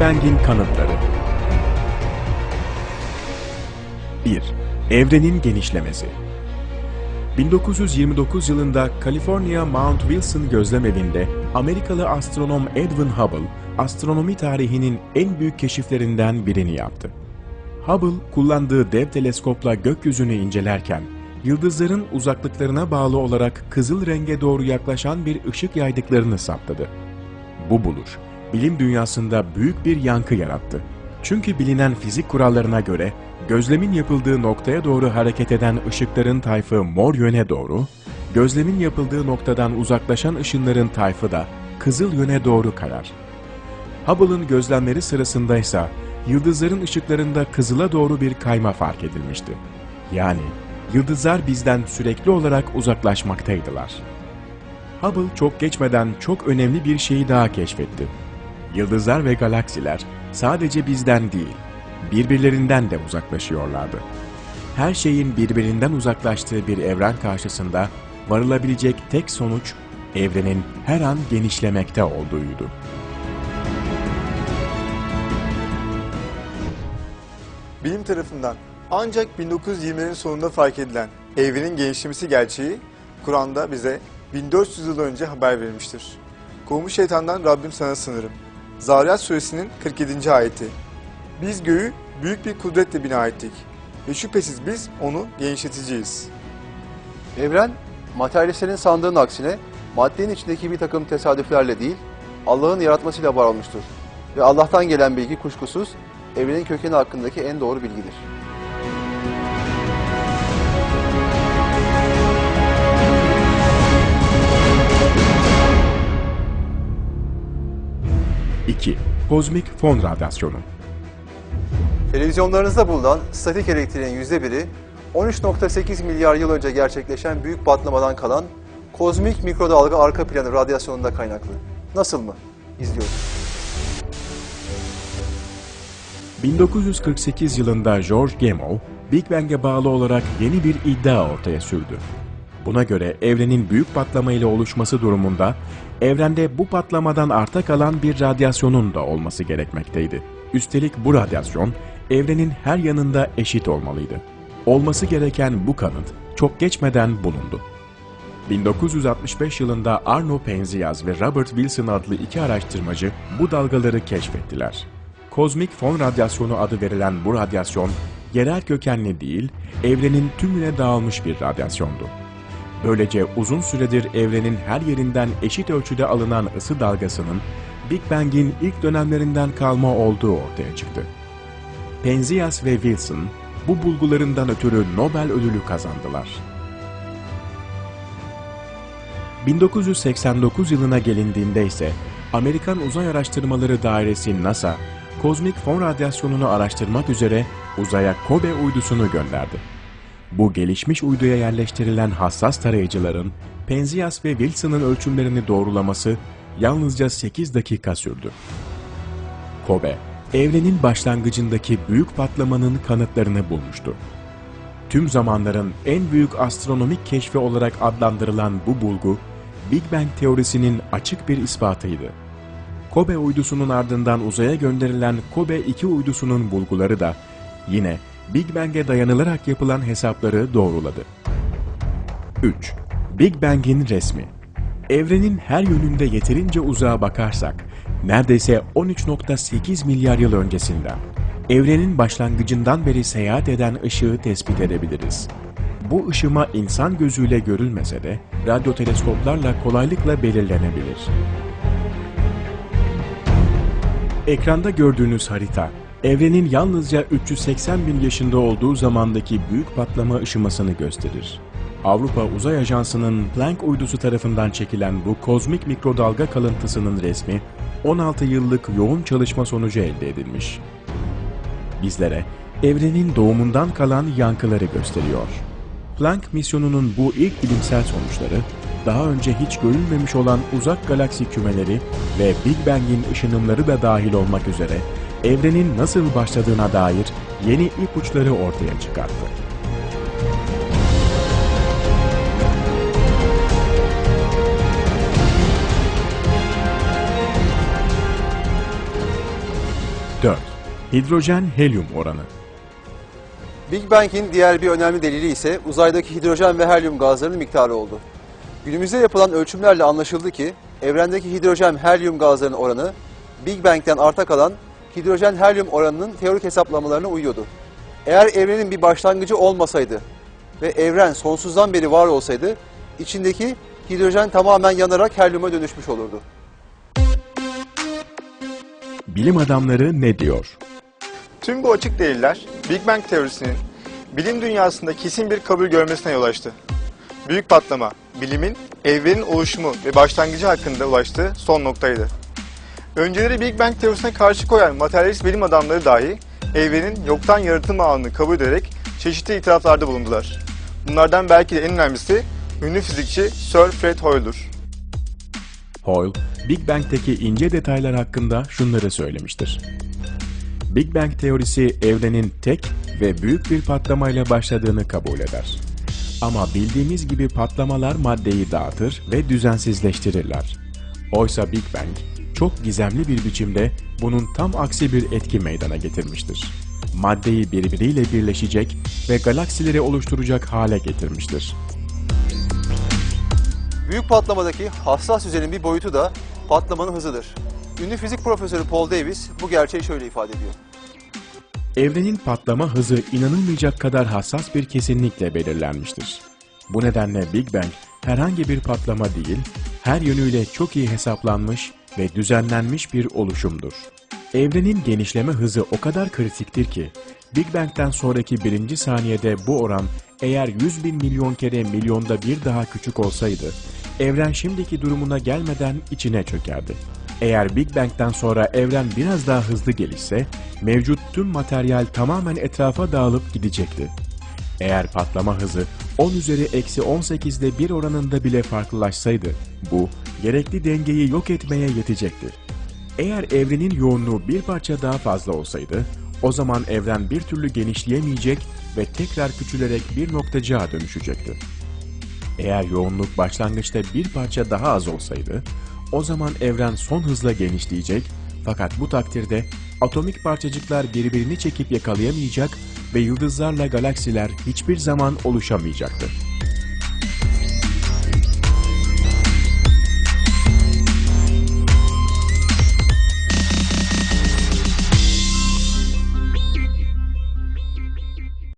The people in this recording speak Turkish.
Bang'in kanıtları 1. Evrenin genişlemesi 1929 yılında Kaliforniya Mount Wilson gözlemevinde Amerikalı astronom Edwin Hubble, astronomi tarihinin en büyük keşiflerinden birini yaptı. Hubble, kullandığı dev teleskopla gökyüzünü incelerken, yıldızların uzaklıklarına bağlı olarak kızıl renge doğru yaklaşan bir ışık yaydıklarını saptadı. Bu buluş, bilim dünyasında büyük bir yankı yarattı. Çünkü bilinen fizik kurallarına göre gözlemin yapıldığı noktaya doğru hareket eden ışıkların tayfı mor yöne doğru, gözlemin yapıldığı noktadan uzaklaşan ışınların tayfı da kızıl yöne doğru kayar. Hubble'ın gözlemleri sırasında ise yıldızların ışıklarında kızıla doğru bir kayma fark edilmişti. Yani yıldızlar bizden sürekli olarak uzaklaşmaktaydılar. Hubble çok geçmeden çok önemli bir şeyi daha keşfetti. Yıldızlar ve galaksiler sadece bizden değil, birbirlerinden de uzaklaşıyorlardı. Her şeyin birbirinden uzaklaştığı bir evren karşısında varılabilecek tek sonuç evrenin her an genişlemekte olduğuydu. Bilim tarafından ancak 1920'lerin sonunda fark edilen evrenin genişlemesi gerçeği Kur'an'da bize 1400 yıl önce haber verilmiştir. Kovmuş şeytandan Rabbim sana sınırım. Zariyat suresinin 47. ayeti. Biz göğü büyük bir kudretle bina ettik ve şüphesiz biz onu genişleteceğiz. Evren, materyalistlerin sandığının aksine maddenin içindeki bir takım tesadüflerle değil, Allah'ın yaratmasıyla var olmuştur. Ve Allah'tan gelen bilgi kuşkusuz evrenin kökeni hakkındaki en doğru bilgidir. İki, Kozmik fon radyasyonu. Televizyonlarınızda bulunan statik elektriğin yüzde biri 13.8 milyar yıl önce gerçekleşen büyük patlamadan kalan kozmik mikrodalga arka planı radyasyonunda kaynaklı. Nasıl mı? İzliyoruz. 1948 yılında George Gamow, Big Bang'e bağlı olarak yeni bir iddia ortaya sürdü. Buna göre evrenin büyük patlama ile oluşması durumunda, evrende bu patlamadan arta kalan bir radyasyonun da olması gerekmekteydi. Üstelik bu radyasyon, evrenin her yanında eşit olmalıydı. Olması gereken bu kanıt çok geçmeden bulundu. 1965 yılında Arno Penzias ve Robert Wilson adlı iki araştırmacı bu dalgaları keşfettiler. Kozmik fon radyasyonu adı verilen bu radyasyon, yerel kökenli değil, evrenin tümüne dağılmış bir radyasyondu. Böylece uzun süredir evrenin her yerinden eşit ölçüde alınan ısı dalgasının Big Bang'in ilk dönemlerinden kalma olduğu ortaya çıktı. Penzias ve Wilson bu bulgularından ötürü Nobel ödülü kazandılar. 1989 yılına gelindiğinde ise Amerikan Uzay Araştırmaları Dairesi NASA, kozmik fon radyasyonunu araştırmak üzere uzaya Kobe uydusunu gönderdi. Bu gelişmiş uyduya yerleştirilen hassas tarayıcıların Penzias ve Wilson'ın ölçümlerini doğrulaması yalnızca 8 dakika sürdü. Kobe, evrenin başlangıcındaki büyük patlamanın kanıtlarını bulmuştu. Tüm zamanların en büyük astronomik keşfi olarak adlandırılan bu bulgu, Big Bang teorisinin açık bir ispatıydı. Kobe uydusunun ardından uzaya gönderilen Kobe 2 uydusunun bulguları da yine Big Bang'e dayanılarak yapılan hesapları doğruladı. 3. Big Bang'in resmi Evrenin her yönünde yeterince uzağa bakarsak, neredeyse 13.8 milyar yıl öncesinden, evrenin başlangıcından beri seyahat eden ışığı tespit edebiliriz. Bu ışıma insan gözüyle görülmese de radyo teleskoplarla kolaylıkla belirlenebilir. Ekranda gördüğünüz harita, evrenin yalnızca 380 bin yaşında olduğu zamandaki büyük patlama ışımasını gösterir. Avrupa Uzay Ajansı'nın Planck uydusu tarafından çekilen bu kozmik mikrodalga kalıntısının resmi 16 yıllık yoğun çalışma sonucu elde edilmiş. Bizlere evrenin doğumundan kalan yankıları gösteriyor. Planck misyonunun bu ilk bilimsel sonuçları, daha önce hiç görülmemiş olan uzak galaksi kümeleri ve Big Bang'in ışınımları da dahil olmak üzere evrenin nasıl başladığına dair yeni ipuçları ortaya çıkarttı. Hidrojen-helyum oranı Big Bang'in diğer bir önemli delili ise uzaydaki hidrojen ve helyum gazlarının miktarı oldu. Günümüzde yapılan ölçümlerle anlaşıldı ki evrendeki hidrojen-helyum gazlarının oranı Big Bang'den arta kalan hidrojen-helyum oranının teorik hesaplamalarına uyuyordu. Eğer evrenin bir başlangıcı olmasaydı ve evren sonsuzdan beri var olsaydı içindeki hidrojen tamamen yanarak helyuma dönüşmüş olurdu. Bilim adamları ne diyor? Tüm bu açık deliller Big Bang teorisinin bilim dünyasında kesin bir kabul görmesine yol açtı. Büyük patlama, bilimin evrenin oluşumu ve başlangıcı hakkında ulaştığı son noktaydı. Önceleri Big Bang teorisine karşı koyan materyalist bilim adamları dahi evrenin yoktan yaratılma anını kabul ederek çeşitli itiraflarda bulundular. Bunlardan belki de en önemlisi ünlü fizikçi Sir Fred Hoyle'dur. Hoyle, Big Bang'teki ince detaylar hakkında şunları söylemiştir. Big Bang teorisi evrenin tek ve büyük bir patlamayla başladığını kabul eder. Ama bildiğimiz gibi patlamalar maddeyi dağıtır ve düzensizleştirirler. Oysa Big Bang çok gizemli bir biçimde bunun tam aksi bir etki meydana getirmiştir. Maddeyi birbiriyle birleşecek ve galaksileri oluşturacak hale getirmiştir. Büyük patlamadaki hassas yüzeyin bir boyutu da patlamanın hızıdır. Ünlü fizik profesörü Paul Davies bu gerçeği şöyle ifade ediyor. Evrenin patlama hızı inanılmayacak kadar hassas bir kesinlikle belirlenmiştir. Bu nedenle Big Bang herhangi bir patlama değil, her yönüyle çok iyi hesaplanmış ve düzenlenmiş bir oluşumdur. Evrenin genişleme hızı o kadar kritiktir ki, Big Bang'den sonraki birinci saniyede bu oran eğer 100 bin milyon kere milyonda bir daha küçük olsaydı, evren şimdiki durumuna gelmeden içine çökerdi. Eğer Big Bang'den sonra evren biraz daha hızlı gelişse, mevcut tüm materyal tamamen etrafa dağılıp gidecekti. Eğer patlama hızı 10 üzeri eksi 18'de bir oranında bile farklılaşsaydı, bu gerekli dengeyi yok etmeye yetecekti. Eğer evrenin yoğunluğu bir parça daha fazla olsaydı, o zaman evren bir türlü genişleyemeyecek ve tekrar küçülerek bir noktacığa dönüşecekti. Eğer yoğunluk başlangıçta bir parça daha az olsaydı, o zaman evren son hızla genişleyecek fakat bu takdirde atomik parçacıklar birbirini çekip yakalayamayacak ve yıldızlarla galaksiler hiçbir zaman oluşamayacaktı.